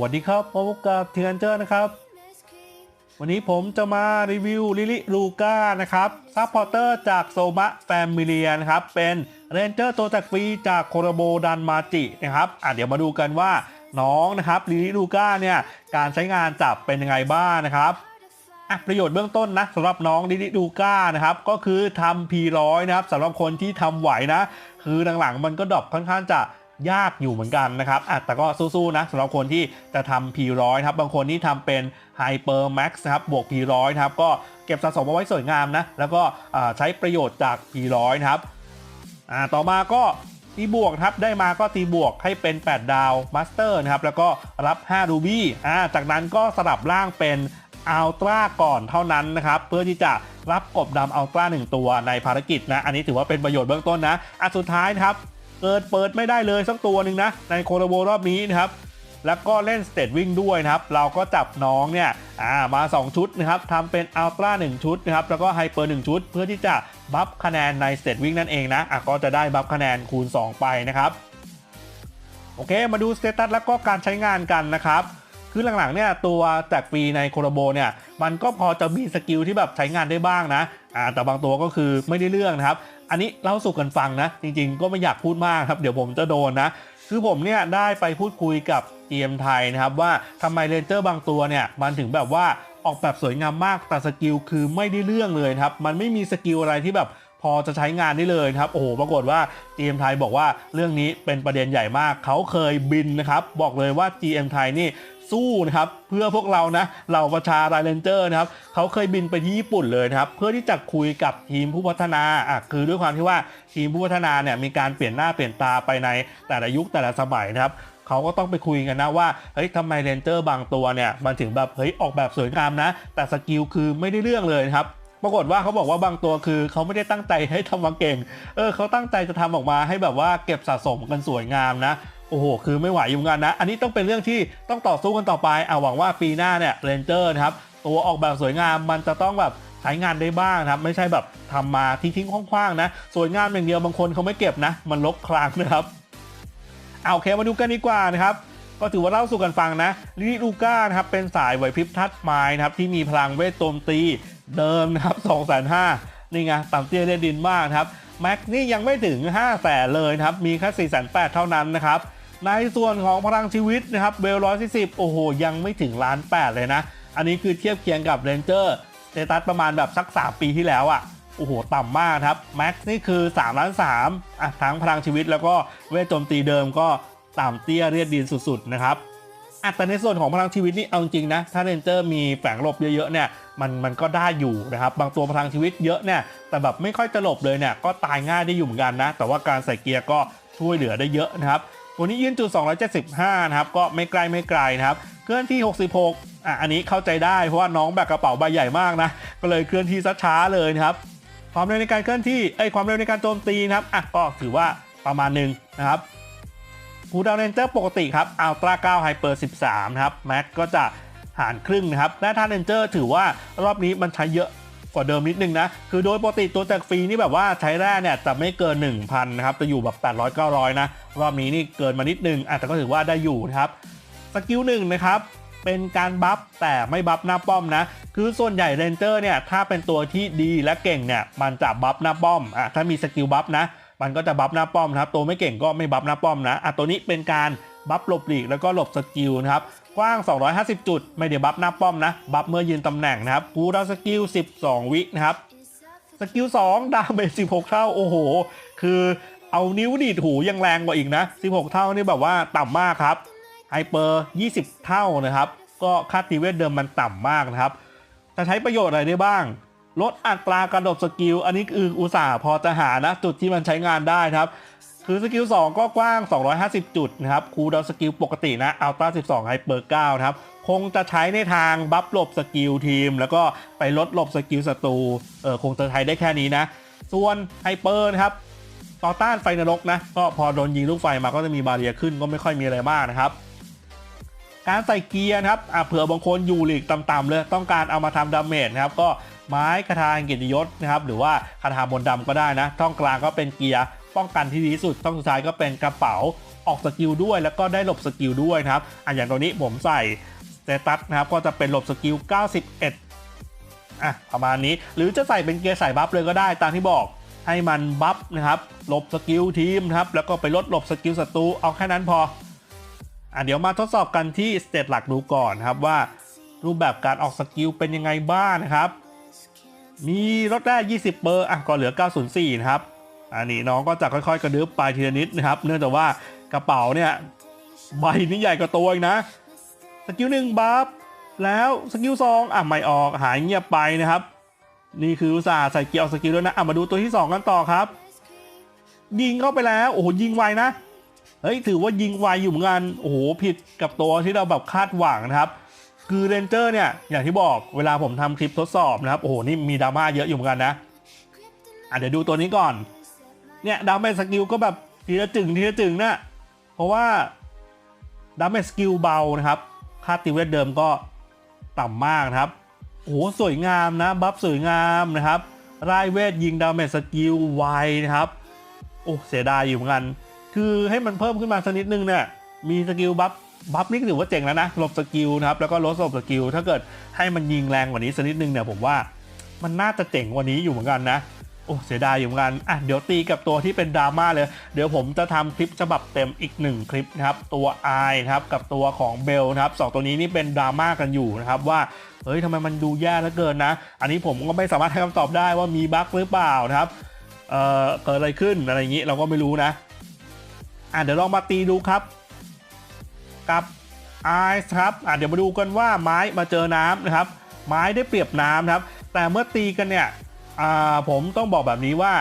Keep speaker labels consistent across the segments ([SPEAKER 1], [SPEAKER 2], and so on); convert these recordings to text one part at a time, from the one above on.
[SPEAKER 1] วัสดีครับพบกับเทียนเจอร์นะครับ วันนี้ผมจะมารีวิวลิลิลูก้านะครับซัพพอร์เตอร์จากโซมะแฟมิเลียนะครับ เป็นเรนเจอร์ตัวจากฟรีจากโคโรโบดันมาจินะครับอะเดี๋ยวมาดูกันว่าน้องนะครับลิลิลูก้าเนี่ยการใช้งานจับเป็นยังไงบ้างนะครับอะประโยชน์เบื้องต้นนะสำหรับน้องลิลิลูก้านะครับก็คือทำ P100 นะครับสำหรับคนที่ทำไหวนะ คือหลังๆมันก็ดรอปค่อนข้างจะ ยากอยู่เหมือนกันนะครับแต่ก็สู้ๆนะสำหรับคนที่จะทำ P100 ครับบางคนที่ทำเป็น Hyper Max นะครับบวก P100 ครับก็เก็บสะสมเอาไว้สวยงามนะแล้วก็ใช้ประโยชน์จาก P100 ครับต่อมาก็ตีบวกครับได้มาก็ตีบวกให้เป็น 8 ดาวมาสเตอร์นะครับแล้วก็รับ 5 รูบี้จากนั้นก็สลับร่างเป็นอัลตร้าก่อนเท่านั้นนะครับเพื่อที่จะรับกบดำอัลตร้าหนึ่งตัวในภารกิจนะอันนี้ถือว่าเป็นประโยชน์เบื้องต้นนะอะสุดท้ายนะครับ เกิดเปิดไม่ได้เลยสักตัวหนึ่งนะในโคโรโบรอบนี้นะครับแล้วก็เล่นสเตตวิ่งด้วยนะครับ เราก็จับน้องเนี่ยอ่ามา 2 ชุดนะครับทำเป็นอัลตร้า1ชุดนะครับ แล้วก็ไฮเปอร์1ชุด เพื่อที่จะบัฟคะแนนในสเตตวิ่งนั่นเองนะะก็จะได้บัฟคะแนนคูณ 2 ไปนะครับ โอเค มาดูสเตตัสแล้วก็การใช้งานกันนะครับ คือหลังๆเนี่ยตัวแจกฟรีในโคโรโบเนี่ย มันก็พอจะมีสกิลที่แบบใช้งานได้บ้างนะแต่บางตัวก็คือไม่ได้เรื่องนะครับ อันนี้เล่าสู่กันฟังนะ จริงๆ ก็ไม่อยากพูดมากครับ เดี๋ยวผมจะโดนนะ คือผมเนี่ยได้ไปพูดคุยกับเอ็มไทยนะครับว่าทำไมเรนเจอร์บางตัวเนี่ยมันถึงแบบว่าออกแบบสวยงามมากแต่สกิลคือไม่ได้เรื่องเลยครับ มันไม่มีสกิลอะไรที่แบบ พอจะใช้งานได้เลยครับโอ้โหปรากฏว่า GM ไทยบอกว่าเรื่องนี้เป็นประเด็นใหญ่มาก เขาเคยบินนะครับบอกเลยว่า GM ไทยนี่สู้นะครับเพื่อพวกเรานะเหล่าประชาไรเลนเจอร์นะครับเขาเคยบินไปที่ญี่ปุ่นเลยนะครับเพื่อที่จะคุยกับทีมผู้พัฒนาอะคือด้วยความที่ว่าทีมผู้พัฒนาเนี่ยมีการเปลี่ยนหน้าเปลี่ยนตาไปในแต่ละยุคแต่ละสมัยนะครับเขาก็ต้องไปคุยกันนะว่า เฮ้ยทำไมเรนเจอร์บางตัวเนี่ย มันถึงแบบ เฮ้ย ออกแบบสวยงามนะ แต่สกิลคือไม่ได้เรื่องเลยนะครับ ปรากฏว่าเขาบอกว่าบางตัวคือเขาไม่ได้ตั้งใจให้ทำมาเก่ง เออเขาตั้งใจจะทำออกมาให้แบบว่าเก็บสะสมกันสวยงามนะโอ้โห คือไม่ไหวอยู่เหมือนกันนะ อันนี้ต้องเป็นเรื่องที่ต้องต่อสู้กันต่อไปเอาหวังว่าปีหน้าเนี่ยเรนเจอร์นะครับ ตัวออกแบบสวยงามมันจะต้องแบบใช้งานได้บ้างครับ ไม่ใช่แบบทำมาทิ้งๆคว้างๆนะ สวยงามอย่างเดียวบางคนเขาไม่เก็บนะ มันลกครางนะครับ เอาโอเคมาดูกันดีกว่านะครับ ก็ถือว่าเล่าสู่กันฟังนะลิลิลูก้านะครับเป็นสายไหวพริบทัดไม้นะครับที่มีพลังเวทโจมตี เดิมนะครับ2 5 0 0 0นี่ไงต่ำเตี้ยเล่นดินมากครับแม็กนี่ยังไม่ถึง5 0 0แสนเลยครับ มีแค่4 8 0 0เท่านั้นนะครับ ในส่วนของพลังชีวิตนะครับเบลร้อยสิบโอ้โห ยังไม่ถึงล้านแปดเลยนะ อันนี้คือเทียบเคียงกับเรนเจอร์สเตตัสประมาณแบบสัก 3 ปีที่แล้วอะ่ะโอ้โห ต่ำมากครับแม็กนี่คือ3ล้าน3อะทั้งพลังชีวิตแล้วก็เวทโจมตีเดิมก็ต่ำเตี้ยเรียดดินสุดๆนะครับอะแต่ในส่วนของพลังชีวิตนี่เอาจริงนะ ถ้าเรนเจอร์มีแฝงหลบเยอะๆเนี่ย มันมันก็ได้อยู่นะครับ บางตัวพลังชีวิตเยอะเนี่ยแต่แบบไม่ค่อยจะหลบเลยเนี่ยก็ตายง่ายได้อยู่เหมือนกันนะ แต่ว่าการใส่เกียร์ก็ช่วยเหลือได้เยอะนะครับตัวนี้ยืนจุด 275 นะครับ ก็ไม่ไกลไม่ไกลนะครับ เคลื่อนที่ 66 อะ อันนี้เข้าใจได้เพราะว่าน้องแบกกระเป๋าใบใหญ่มากนะ ก็เลยเคลื่อนที่ช้าๆเลยนะครับ ความเร็วในการเคลื่อนที่ เอ้ย ความเร็วในการโจมตีนะครับ อะ ก็ถือว่าประมาณหนึ่งนะครับคูดาวเรนเจอร์ปกติครับอัลตร้า9ไฮเปอร์13 นะครับ แม็กก็จะ หารครึ่งนะครับและท่าเรนเจอร์ถือว่ารอบนี้มันใช้เยอะกว่าเดิมนิดนึงนะ คือโดยปกติตัวแจกฟรีนี่แบบว่าใช้แร่เนี่ยจะไม่เกิน 1,000นะครับ จะอยู่แบบ 800 900 นะ รอบนี้นี่เกินมานิดนึงอแต่ก็ถือว่าได้อยู่นะครับ สกิลหนึ่งนะครับ เป็นการบัฟแต่ไม่บัฟหน้าป้อมนะ คือส่วนใหญ่เรนเจอร์เนี่ยถ้าเป็นตัวที่ดีและเก่งเนี่ยมันจะบัฟหน้าป้อมอะถ้ามีสกิลบัฟนะ มันก็จะบัฟหน้าป้อมครับ ตัวไม่เก่งก็ไม่บัฟหน้าป้อมนะอะตัวนี้เป็นการบัฟหลบหลีกแล้วก็หลบสกิลนะครับ กว้าง 250 จุด ไม่ได้บัฟหน้าป้อมนะ บัฟเมื่อยืนตำแหน่งนะครับกูดาวสกิล 12 วินะครับ สกิล 2 ดาเมจ16 เท่า โอ้โห คือเอานิ้วดีดหูยังแรงกว่าอีกนะ 16 เท่านี่แบบว่าต่ำมากครับไฮเปอร์ 20 เท่านะครับ ก็ค่าตีเวทเดิมมันต่ำมากนะครับ จะใช้ประโยชน์อะไรได้บ้าง ลดอัตราการโดดสกิล อันนี้คืออุตส่าห์พอจะหานะ จุดที่มันใช้งานได้ครับ คือสกิล2ก็กว้าง 250 จุดนะครับ คูลดาวน์สกิลปกตินะอัลตร้า12ไฮเปอร์9ครับ คงจะใช้ในทางบัฟหลบสกิลทีม แล้วก็ไปลดหลบสกิลศัตรู เออคงจะใช้ได้แค่นี้นะ ส่วนไฮเปอร์นะครับ ต่อต้านไฟนรกนะ ก็พอโดนยิงลูกไฟมาก็จะมีบาเรียขึ้นก็ไม่ค่อยมีอะไรมากนะครับ การใส่เกียร์นะครับอะเผื่อบางคนอยู่หลีกต่ำๆเลย ต้องการเอามาทำดาเมจนะครับ ก็ไม้คาถาเกียรติยศนะครับ หรือว่าคาถาบนดำก็ได้นะช่องกลางก็เป็นเกียร์ ป้องกันที่ดีที่สุดต้องสุดท้ายก็เป็นกระเป๋าออกสกิลด้วย แล้วก็ได้หลบสกิลด้วยนะครับอะอย่างตัวนี้ผมใส่สเตตัสนะครับก็จะเป็นหลบสกิล 91อะประมาณนี้ หรือจะใส่เป็นเกียร์ใส่บัฟเลยก็ได้ตามที่บอกให้มันบัฟนะครับหลบสกิลทีมนะครับแล้วก็ไปลดหลบสกิลศัตรูเอาแค่นั้นพออะเดี๋ยวมาทดสอบกันที่สเตตหลักดูก่อนนะครับว่า รูปแบบการออกสกิลเป็นยังไงบ้างนะครับ มีลดได้ 20 เปอร์อะก็เหลือ 904 นะครับ อันนี้น้องก็จะค่อยๆ กระดึบไปทีละนิดนะครับ เนื่องจากว่ากระเป๋าเนี่ยใบนี้ใหญ่กว่าตัวอีกนะ สกิลหนึ่งบัฟแล้วสกิลสองอะไม่ออกหายเงียบไปนะครับ นี่คืออุตส่าห์ใส่เกียร์ออกสกิลแล้วยนะอะมาดูตัวที่ 2 กันต่อครับ ยิงเข้าไปแล้วโอ้โหยิงไวนะเฮ้ยถือว่ายิงไวอยู่เหมือนกันโอ้โหผิดกับตัวที่เราแบบคาดหวังนะครับคือเรนเจอร์เนี่ยอย่างที่บอกเวลาผมทำคลิปทดสอบนะครับโอ้โหนี่มีดราม่าเยอะอยู่เหมือนกันนะอะเดี๋ยวดูตัวนี้ก่อน เนี่ยดาเมจสกิลก็แบบทีละจึงทีละจึงนะเพราะว่าดาเมจสกิลเบานะครับ ค่าติเวทเดิมก็ต่ำมากนะครับโอ้โหสวยงามนะบัฟสวยงามนะครับรายเวทยิงดาเมจสกิลไวนะครับโอ้เสียดายอยู่เหมือนกัน คือให้มันเพิ่มขึ้นมาสักนิดนึงเนี่ยมีสกิลบัฟบัฟนี่ถือว่าเจ๋งแล้วนะหลบสกิลนะครับแล้วก็ลดหลบสกิลถ้าเกิดให้มันยิงแรงกว่านี้สักนิดนึงเนี่ยผมว่ามันน่าจะเจ๋งกว่านี้อยู่เหมือนกันนะ อ้เสียดายอยู่เหมือนกันอะเดี๋ยวตีกับตัวที่เป็นดราม่าเลย เดี๋ยวผมจะทำคลิปฉบับเต็มอีกหนึ่งคลิปนะครับ ตัว i นะครับกับตัวของเบลนะครับสองตัวนี้นี่เป็นดราม่ากันอยู่นะครับว่าเฮ้ยทำไมมันดูแย่เหลือเกินนะ อันนี้ผมก็ไม่สามารถให้คำตอบได้ว่ามีบั๊กหรือเปล่านะครับเอ่อเกิดอะไรขึ้นอะไรอย่างนี้เราก็ไม่รู้นะอะเดี๋ยวลองมาตีดูครับกับไอซ์ครับอะเดี๋ยวมาดูกันว่าไม้มาเจอน้ำนะครับ ไม้ได้เปรียบน้ำนะครับ แต่เมื่อตีกันเนี่ย อ่าผมต้องบอกแบบนี้ว่า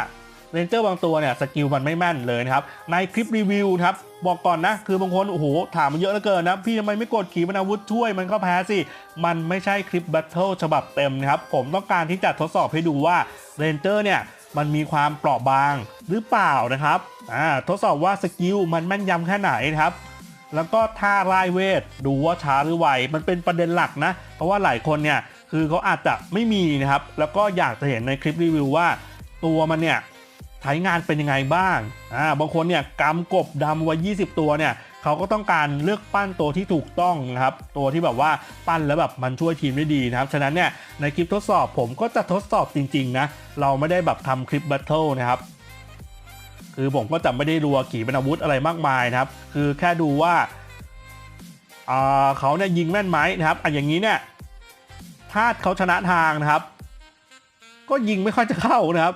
[SPEAKER 1] เรนเจอร์บางตัวเนี่ยสกิลมันไม่แม่นเลยนะครับ ในคลิปรีวิวครับบอกก่อนนะ คือบางคนโอ้โหถามมาเยอะเหลือเกินนะ พี่ทำไมไม่กดขีปนาวุธช่วยมันก็แพ้สิ มันไม่ใช่คลิปแบทเทิลฉบับเต็มนะครับ ผมต้องการที่จะทดสอบให้ดูว่าเรนเจอร์เนี่ยมันมีความเปราะบางหรือเปล่านะครับอ่าทดสอบว่าสกิลมันแม่นยำแค่ไหนครับแล้วก็ท่าไล่เวทดูว่าช้าหรือไวมันเป็นประเด็นหลักนะ เพราะว่าหลายคนเนี่ย คือเขาอาจจะไม่มีนะครับ แล้วก็อยากจะเห็นในคลิปรีวิวว่า ตัวมันเนี่ยใช้งานเป็นยังไงบ้างอ่าบางคนเนี่ยกำกบดำไว้ 20 ตัวเนี่ยเขาก็ต้องการเลือกปั้นตัวที่ถูกต้องนะครับ ตัวที่แบบว่าปั้นแล้วแบบมันช่วยทีมได้ดีนะครับ ฉะนั้นเนี่ยในคลิปทดสอบผมก็จะทดสอบจริง ๆ นะ เราไม่ได้แบบทำคลิปแบทเทิลนะครับคือผมก็จะไม่ได้รัวขี่เป็นอาวุธอะไรมากมายนะครับ คือแค่ดูว่าเขาเนี่ยยิงแม่นไหมนะครับอันอย่างนี้เนี่ย ถ้าเขาชนะทางนะครับ ก็ยิงไม่ค่อยจะเข้านะครับ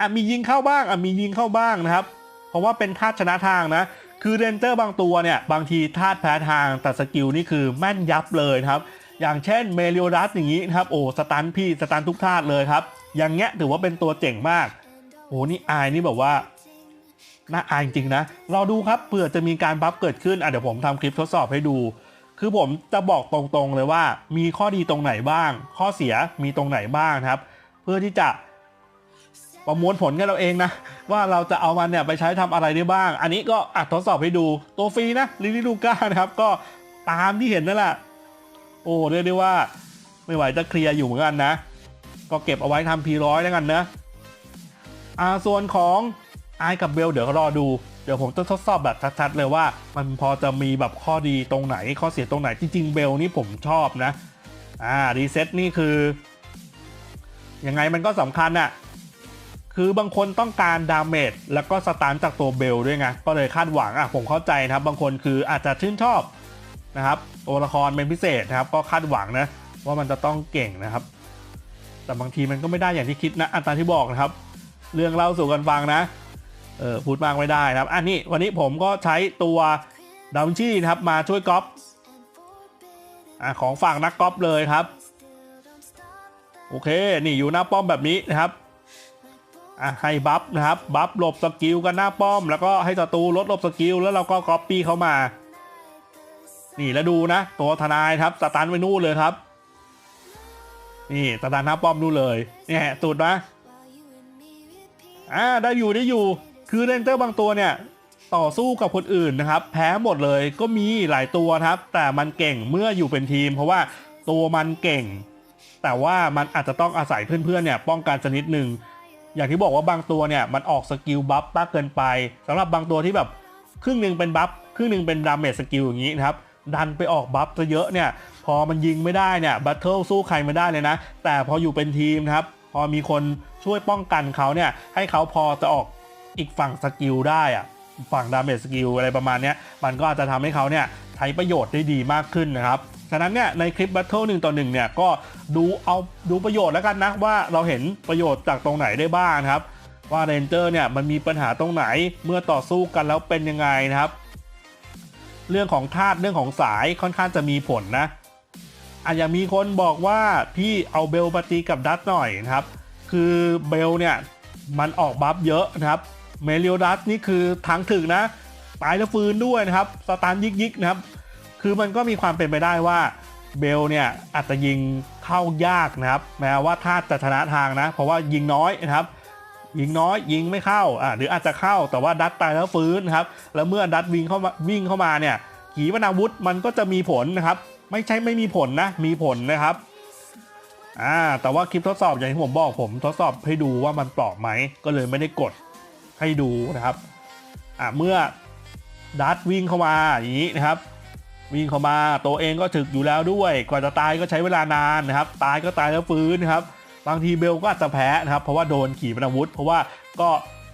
[SPEAKER 1] อะมียิงเข้าบ้างอะมียิงเข้าบ้างนะครับ เพราะว่าเป็นธาตุชนะทางนะ คือเรนเจอร์บางตัวเนี่ยบางทีธาตุแพ้ทางแต่สกิลนี่คือแม่นยับเลยครับ อย่างเช่นเมลิโอดัสอย่างนี้นะครับโอ้สตันพี่สตันทุกธาตุเลยครับ อย่างเงี้ยถือว่าเป็นตัวเจ๋งมากโอ้นี่อายนี่แบบว่าน่าอายจริงนะ เรอดูครับเผื่อจะมีการบัฟเกิดขึ้นอะเดี๋ยวผมทำคลิปทดสอบให้ดู คือผมจะบอกตรงๆเลยว่า มีข้อดีตรงไหนบ้าง ข้อเสียมีตรงไหนบ้างครับ เพื่อที่จะประมวลผลกันเราเองนะ ว่าเราจะเอามันเนี่ยไปใช้ทำอะไรได้บ้าง อันนี้ก็อัดทดสอบให้ดูตัวฟรีนะลิลิลูก้านะครับ ก็ตามที่เห็นนั่นแหละโอ้เรียกได้ว่า ไม่ไหวจะเคลียร์อยู่เหมือนกันนะ ก็เก็บเอาไว้ทำพีร้อยแล้วกันนะอ่าส่วนของไอกับเบลเดี๋ยวรอดู เดี๋ยวผมจะทดสอบแบบชัดๆเลยว่า มันพอจะมีแบบข้อดีตรงไหนข้อเสียตรงไหนจริงๆเบลนี่ผมชอบนะอ่ารีเซ็ตนี่คือยังไงมันก็สำคัญอะคือบางคนต้องการดาเมจแล้วก็สตาร์จากตัวเบลด้วยไงก็เลยคาดหวังอะผมเข้าใจนะครับ บางคนคืออาจจะชื่นชอบนะครับตัวละครเป็นพิเศษนะครับ ก็คาดหวังนะว่ามันจะต้องเก่งนะครับ แต่บางทีมันก็ไม่ได้อย่างที่คิดนะอันตามที่บอกนะครับ เรื่องเล่าสู่กันฟังนะ เออพูดมากไม่ได้นะครับ อันนี้วันนี้ผมก็ใช้ตัวดาวินชีนะครับมาช่วยก๊อปอะของฝั่งนักก๊อปเลยครับ โอเค นี่อยู่หน้าป้อมแบบนี้นะครับอะให้บัฟนะครับบัฟหลบสกิลกันหน้าป้อม แล้วก็ให้ศัตรูลดหลบสกิลแล้วเราก็ก๊อปปี้เข้ามา นี่แล้วดูนะ ตัวทนายครับสตันไปนู่นเลยครับ นี่สตันหน้าป้อมนู่นเลยเนี่ยสุดนะอ่าได้อยู่ได้อยู่ คือเรนเจอร์บางตัวเนี่ยต่อสู้กับคนอื่นนะครับ แพ้หมดเลยก็มีหลายตัวครับ แต่มันเก่งเมื่ออยู่เป็นทีม เพราะว่าตัวมันเก่ง แต่ว่ามันอาจจะต้องอาศัยเพื่อนๆเนี่ยป้องกันสักนิดหนึ่งอย่างที่บอกว่าบางตัวเนี่ยมันออกสกิลบัฟมากเกินไปสำหรับบางตัวที่แบบครึ่งหนึ่งเป็นบัฟครึ่งหนึ่งเป็นดาเมจสกิลอย่างนี้นะครับดันไปออกบัฟซะเยอะเนี่ยพอมันยิงไม่ได้เนี่ยบัตเทิลสู้ใครไม่ได้เลยนะ แต่พออยู่เป็นทีมนะครับพอมีคนช่วยป้องกันเขาเนี่ยให้เขาพอจะออก อีกฝั่งสกิลได้อะฝั่งดาเมจสกิลอะไรประมาณนี้มันก็อาจจะทำให้เขาเนี่ยใช้ประโยชน์ได้ดีมากขึ้นนะครับฉะนั้นเนี่ยในคลิปบัตเทิลหนึ่งต่อหนึ่งเนี่ยก็ดูเอาดูประโยชน์แล้วกันนะว่าเราเห็นประโยชน์จากตรงไหนได้บ้างนะครับ ว่าเรนเจอร์เนี่ยมันมีปัญหาตรงไหนเมื่อต่อสู้กันแล้วเป็นยังไงนะครับ เรื่องของธาตุเรื่องของสายค่อนข้างจะมีผลนะอาจจะมีคนบอกว่าพี่เอาเบลมาตีกับดัตหน่อยนะครับ คือเบลเนี่ยมันออกบัฟเยอะนะครับ เมลิโอดัสนี่คือทางถึกนะตายแล้วฟื้นด้วยนะครับสตาร์ยิกยิกนะครับ คือมันก็มีความเป็นไปได้ว่าเบลเนี่ยอาจจะยิงเข้ายากนะครับ แม้ว่าธาตุจะชนะทางนะ เพราะว่ายิงน้อยนะครับ ยิงน้อยยิงไม่เข้าอ่าหรืออาจจะเข้าแต่ว่าดัตตายแล้วฟื้นนะครับ แล้วเมื่อดัตวิ่งเข้ามาวิ่งเข้ามาเนี่ยขีปนาวุธมันก็จะมีผลนะครับ ไม่ใช่ไม่มีผลนะมีผลนะครับอ่าแต่ว่าคลิปทดสอบอย่างที่ผมบอกผมทดสอบให้ดูว่ามันปลอบไหมก็เลยไม่ได้กด ให้ดูนะครับอ่าเมื่อดัตวิ่งเข้ามาอย่างนี้นะครับ วิ่งเข้ามาตัวเองก็ถึกอยู่แล้วด้วย กว่าจะตายก็ใช้เวลานานนะครับ ตายก็ตายแล้วฟื้นนะครับ บางทีเบลก็อาจจะแพ้นะครับ เพราะว่าโดนขีปนาวุธ เพราะว่าก็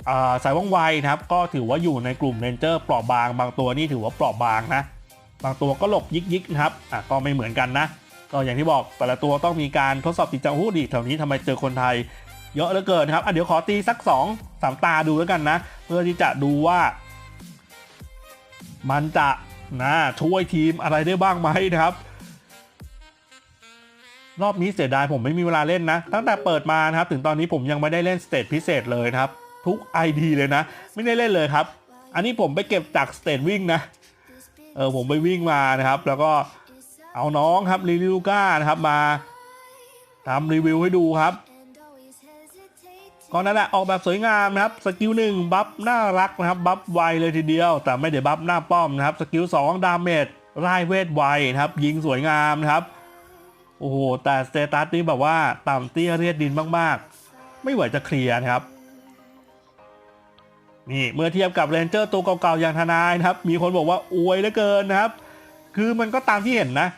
[SPEAKER 1] อ่าสายว่องไวนะครับ ก็ถือว่าอยู่ในกลุ่มเรนเจอร์เปราะบาง บางตัวนี่ถือว่าเปราะบางนะ บางตัวก็หลบยิกยิกนะครับอะก็ไม่เหมือนกันนะ ก็อย่างที่บอกแต่ละตัวต้องมีการทดสอบจิตใจหูดีแถวนี้ทำไมเจอคนไทย เยอะเหลือเกินครับอะเดี๋ยวขอตีสัก2อสามตาดูแล้วกันนะ เพื่อที่จะดูว่า มันจะนะช่วยทีมอะไรได้บ้างไหมนะครับ รอบนี้เสียดายผมไม่มีเวลาเล่นนะ ตั้งแต่เปิดมานะครับ ถึงตอนนี้ผมยังไม่ได้เล่นสเตจพิเศษเลยครับ ทุก ID เลยนะ ไม่ได้เล่นเลยครับ อันนี้ผมไปเก็บจากสเตจวิ่งนะเออผมไปวิ่งมานะครับ แล้วก็เอาน้องครับลิลูก้านะครับมาทำรีวิวให้ดูครับ ก็นั่นแหละออกแบบสวยงามนะครับสกิลหนึ่งบัฟน่ารักนะครับบัฟไวเลยทีเดียว แต่ไม่ได้บัฟหน้าป้อมนะครับสกิล2ดาเมจไล่เวทไวนะครับยิงสวยงามนะครับโอ้โหแต่สเตตัสนี้แบบว่าต่ำเตี้ยเรียดดินมากๆ ไม่ไหวจะเคลียร์นะครับนี่เมื่อเทียบกับเรนเจอร์ตัวเก่าๆอย่างทนายนะครับ มีคนบอกว่าอวยเหลือเกินนะครับ คือมันก็ตามที่เห็นนะ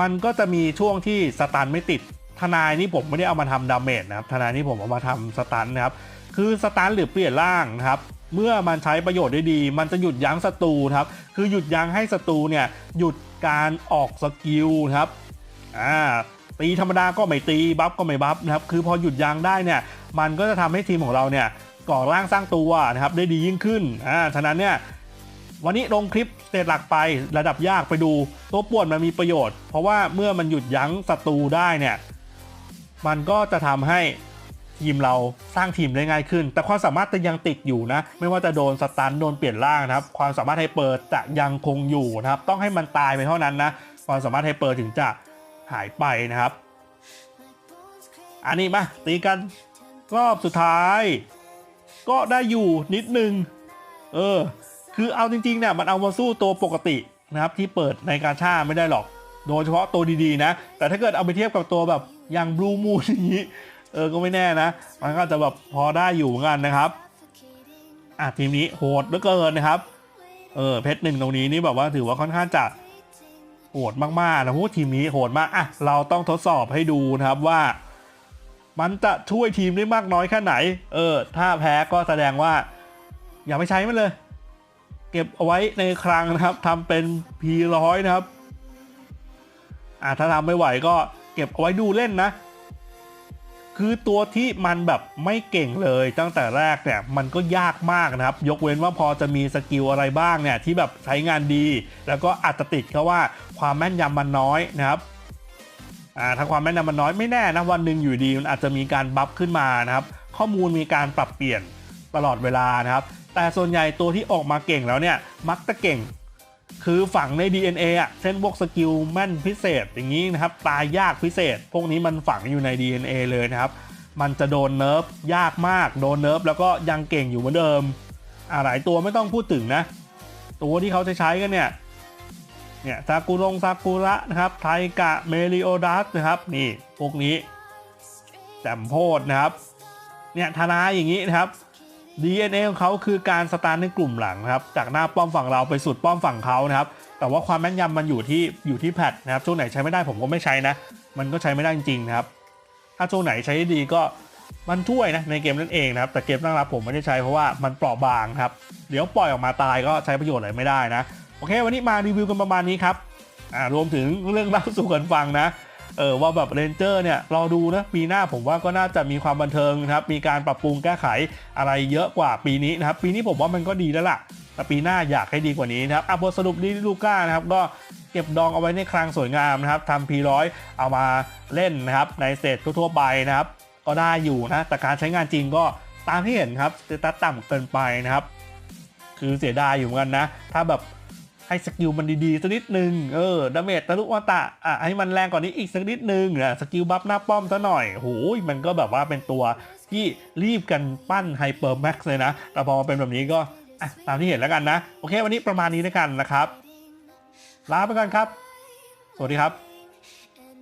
[SPEAKER 1] มันก็จะมีช่วงที่สตันไม่ติด ทนายนี่ผมไม่ได้เอามาทำดาเมจนะครับทนายนี่ผมเอามาทำสตันนะครับคือสตันหรือเปลี่ยนร่างนะครับเมื่อมันใช้ประโยชน์ได้ดี มันจะหยุดยั้งศัตรูครับ คือหยุดยั้งให้ศัตรูเนี่ยหยุดการออกสกิลครับอ่าตีธรรมดาก็ไม่ตีบัฟก็ไม่บัฟนะครับคือพอหยุดยั้งได้เนี่ยมันก็จะทำให้ทีมของเราเนี่ยก่อร่างสร้างตัวนะครับได้ดียิ่งขึ้นอ่าฉะนั้นเนี่ยวันนี้ลงคลิปสเตจหลักไประดับยากไปดู ตัวป่วนมันมีประโยชน์ เพราะว่าเมื่อมันหยุดยั้งศัตรูได้เนี่ย มันก็จะทำให้ทีมเราสร้างทีมได้ง่ายขึ้น แต่ความสามารถจะยังติดอยู่นะ ไม่ว่าจะโดนสตันโดนเปลี่ยนร่างนะครับ ความสามารถไฮเปอร์จะยังคงอยู่นะครับ ต้องให้มันตายไปเท่านั้นนะ ความสามารถไฮเปอร์ถึงจะหายไปนะครับ อันนี้มาตีกันรอบสุดท้าย ก็ได้อยู่นิดนึง เออ คือเอาจริงๆเนี่ยมันเอามาสู้ตัวปกตินะครับที่เปิดในการชาไม่ได้หรอก โดยเฉพาะตัวดีๆนะ แต่ถ้าเกิดเอาไปเทียบกับตัวแบบอย่างบลูมูนอย่างนี้ เออ ก็ไม่แน่นะ มันก็จะแบบพอได้อยู่เหมือนกันนะครับ อะทีมนี้โหดเหลือเกินนะครับ เออ เพชรหนึ่งตรงนี้นี่แบบว่าถือว่าค่อนข้างจะโหดมากๆนะพราะว่าทีมนี้โหดมาก อะ เราต้องทดสอบให้ดูนะครับว่า มันจะช่วยทีมได้มากน้อยแค่ไหน เออ ถ้าแพ้ก็แสดงว่า อย่าไปใช้มันเลย เก็บเอาไว้ในคลังนะครับทำเป็น P100 นะครับ อ่าถ้าทำไม่ไหวก็เก็บเอาไว้ดูเล่นนะ คือตัวที่มันแบบไม่เก่งเลยตั้งแต่แรกเนี่ยมันก็ยากมากนะครับ ยกเว้นว่าพอจะมีสกิลอะไรบ้างเนี่ยที่แบบใช้งานดี แล้วก็อาจจะติดแค่ว่าความแม่นยำมันน้อยนะครับอ่าถ้าความแม่นยำมันน้อยไม่แน่นะวันหนึ่งอยู่ดีมันอาจจะมีการบัฟขึ้นมานะครับ ข้อมูลมีการปรับเปลี่ยนตลอดเวลานะครับ แต่ส่วนใหญ่ตัวที่ออกมาเก่งแล้วเนี่ยมักจะเก่ง คือฝังใน DNA อะเช่นพวกสกิลแม่นพิเศษอย่างนี้นะครับตายยากพิเศษ พวกนี้มันฝังอยู่ใน DNA เลยนะครับ มันจะโดนเนิร์ฟยากมากโดนเนิร์ฟแล้วก็ยังเก่งอยู่เหมือนเดิมอ่าหลายตัวไม่ต้องพูดถึงนะ ตัวที่เขาจะใช้กันเนี่ยเนี่ยซากุรงซากุระนะครับไทกะเมริโอดัสนะครับนี่พวกนี้แจมโพดนะครับเนี่ยธนาอย่างนี้นะครับ DNA ของเขาคือการสตาร์ทในกลุ่มหลังนะครับ จากหน้าป้อมฝั่งเราไปสุดป้อมฝั่งเขานะครับ แต่ว่าความแม่นยำมันอยู่ที่อยู่ที่แพทนะครับ ช่วงไหนใช้ไม่ได้ผมก็ไม่ใช้นะ มันก็ใช้ไม่ได้จริงๆนะครับ ถ้าช่วงไหนใช้ได้ดีก็มันช่วยนะในเกมนั่นเองนะครับ แต่เกมตั้งรับผมไม่ได้ใช้เพราะว่ามันเปราะบางครับ เดี๋ยวปล่อยออกมาตายก็ใช้ประโยชน์อะไรไม่ได้นะ โอเค วันนี้มารีวิวกันประมาณนี้ครับ อ่ารวมถึงเรื่องเล่าสู่กันฟังนะ เออว่าแบบเรนเจอร์เนี่ยรอดูนะปีหน้าผมว่าก็น่าจะมีความบันเทิงนะครับมีการปรับปรุงแก้ไขอะไรเยอะกว่าปีนี้นะครับปีนี้ผมว่ามันก็ดีแล้วล่ะแต่ปีหน้าอยากให้ดีกว่านี้นะครับอะบทสรุปดีลูก้านะครับก็เก็บดองเอาไว้ในคลังสวยงามนะครับทำพีร้อยเอามาเล่นนะครับในเศษทั่วๆไปนะครับก็ได้อยู่นะแต่การใช้งานจริงก็ตามที่เห็นครับสเตตัสต่ำเกินไปนะครับ คือเสียดายอยู่เหมือนกันนะ ถ้าแบบ ให้สกิลมันดีๆสักนิดนึง เออดาเมจตะลุวตะ อะให้มันแรงกว่านี้อีกสักนิดนึงอะสกิลบัฟหน้าป้อมซะหน่อยโอ้ยมันก็แบบว่าเป็นตัวที่รีบกันปั้นไฮเปอร์แม็กซ์เลยนะ แต่พอมาเป็นแบบนี้ก็ตามที่เห็นแล้วกันนะ โอเค วันนี้ประมาณนี้แล้วกันนะครับ ลาไปก่อนครับ สวัสดีครับ